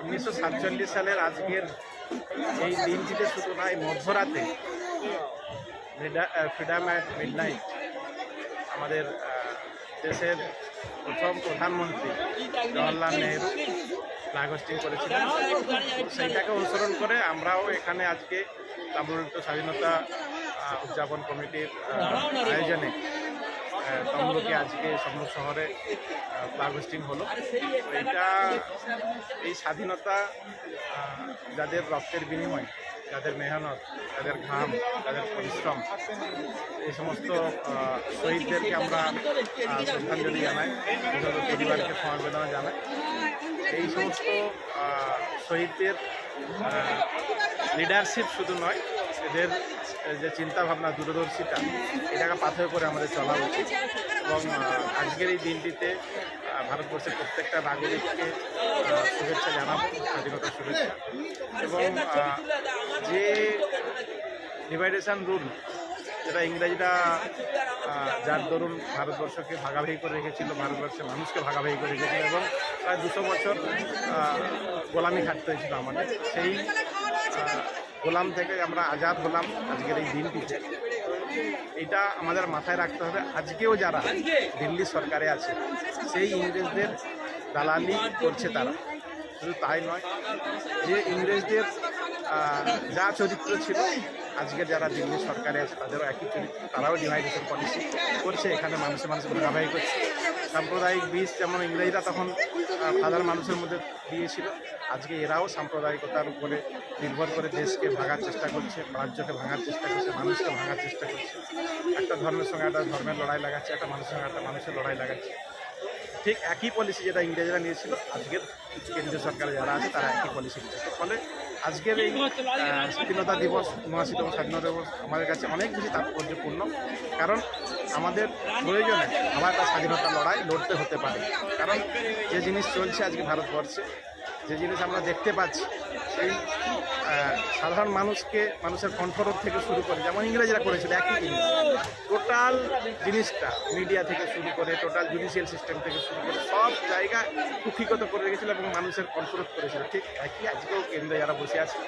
উনিশশো সাতচল্লিশ সালের আজকের এই দিনটিতে শুধু নয় মধ্যরাতে ফ্রিডম অ্যাট মিডনাইট আমাদের দেশের প্রথম প্রধানমন্ত্রী জওয়াহরলাল নেহরু ফ্ল্যাগ হোস্টিং করেছিলেন। সেইটাকে অনুসরণ করে আমরাও এখানে আজকে তাম্রলিপ্ত স্বাধীনতা উদযাপন কমিটির আয়োজনে তমলুকে আজকে সমর শহরে হোস্টিং হলো। এটা এই স্বাধীনতা যাদের রক্তের বিনিময়, যাদের মেহনত, যাদের ঘাম, যাদের পরিশ্রম, এই সমস্ত শহীদদেরকে আমরা শ্রদ্ধাঞ্জলি জানাই পরিবারকে সমবেদনা জানাই। এই সমস্ত শহীদদের লিডারশিপ শুধু নয় এদের যে চিন্তা ভাবনা দূরদর্শিতা, এটাকে পাথর করে আমাদের চলা উচিত। এবং আজকের এই দিনটিতে ভারতবর্ষের প্রত্যেকটা নাগরিককে শুভেচ্ছা জানাব স্বাধীনতার শুভেচ্ছা। এবং যে ডিভাইডেশন রুল, যেটা ইংরেজরা যার দরুন ভারতবর্ষকে ভাগাভাগি করে রেখেছিল, ভারতবর্ষের মানুষকে ভাগাভাগি করে রেখেছিল, এবং প্রায় দুশো বছর গোলামি খাটতে হয়েছিল আমাদের। সেই গোলাম থেকে আমরা আজাদ হলাম আজকের এই দিনটিতে এটা আমাদের মাথায় রাখতে হবে। আজকেও যারা দিল্লি সরকারে আছে, সেই ইংরেজদের দালালি করছে তারা। শুধু তাই নয়, যে ইংরেজদের যা চরিত্র ছিল, আজকে যারা দিল্লি সরকারে আছে, তাদেরও একই চরিত্র, তারাও ডিভাইডেশন পলিসি করছে। এখানে মানুষে মানুষ ভাগাভাগি করছে। সাম্প্রদায়িক বীজ যেমন ইংরেজরা তখন সাধারণ মানুষের মধ্যে দিয়েছিল, আজকে এরাও সাম্প্রদায়িকতার উপরে নির্ভর করে দেশকে ভাঙার চেষ্টা করছে, রাজ্যকে ভাঙার চেষ্টা করছে, মানুষকে ভাঙার চেষ্টা করছে। একটা ধর্মের সঙ্গে একটা ধর্মের লড়াই লাগাচ্ছে, একটা মানুষের সঙ্গে একটা মানুষের লড়াই লাগাচ্ছে। ঠিক একই পলিসি যেটা ইংরেজরা নিয়েছিল, আজকের কেন্দ্রীয় সরকারে যারা আছে, তারা একই পলিসি নিচ্ছে ফলে আজকের এই স্বাধীনতা দিবস উনআশিতম স্বাধীনতা দিবস, আমাদের কাছে অনেক বেশি তাৎপর্যপূর্ণ। কারণ আমাদের প্রয়োজনে আমার একটা স্বাধীনতা লড়াই লড়তে হতে পারে। কারণ যে জিনিস চলছে আজকে ভারতবর্ষে, যে জিনিস আমরা দেখতে পাচ্ছি, সেই সাধারণ মানুষকে, মানুষের কণ্ঠরোধ থেকে শুরু করে, যেমন ইংরেজরা করেছিল, একই জিনিস। টোটাল জিনিসটা মিডিয়া থেকে শুরু করে, টোটাল জুডিশিয়াল সিস্টেম থেকে শুরু করে, সব জায়গা কুক্ষিগত করে রেখেছিল এবং মানুষের কণ্ঠরোধ করেছিল। ঠিক একই আজকেও কেন্দ্রে যারা বসে আছে,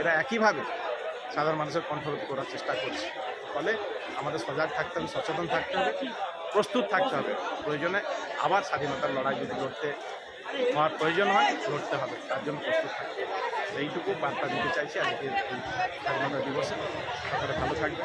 এরা একইভাবে সাধারণ মানুষের কণ্ঠরোধ করার চেষ্টা করছে। ফলে আমাদের সজাগ থাকতে হবে, সচেতন থাকতে হবে, প্রস্তুত থাকতে হবে। প্রয়োজনে আবার স্বাধীনতার লড়াই যদি লড়তে, হওয়ার প্রয়োজন হয়, লড়তে হবে। তার জন্য প্রস্তুত থাকতে হবে। এইটুকু বার্তা দিতে চাইছি আজকে এই স্বাধীনতা দিবসে। ভালো থাকবে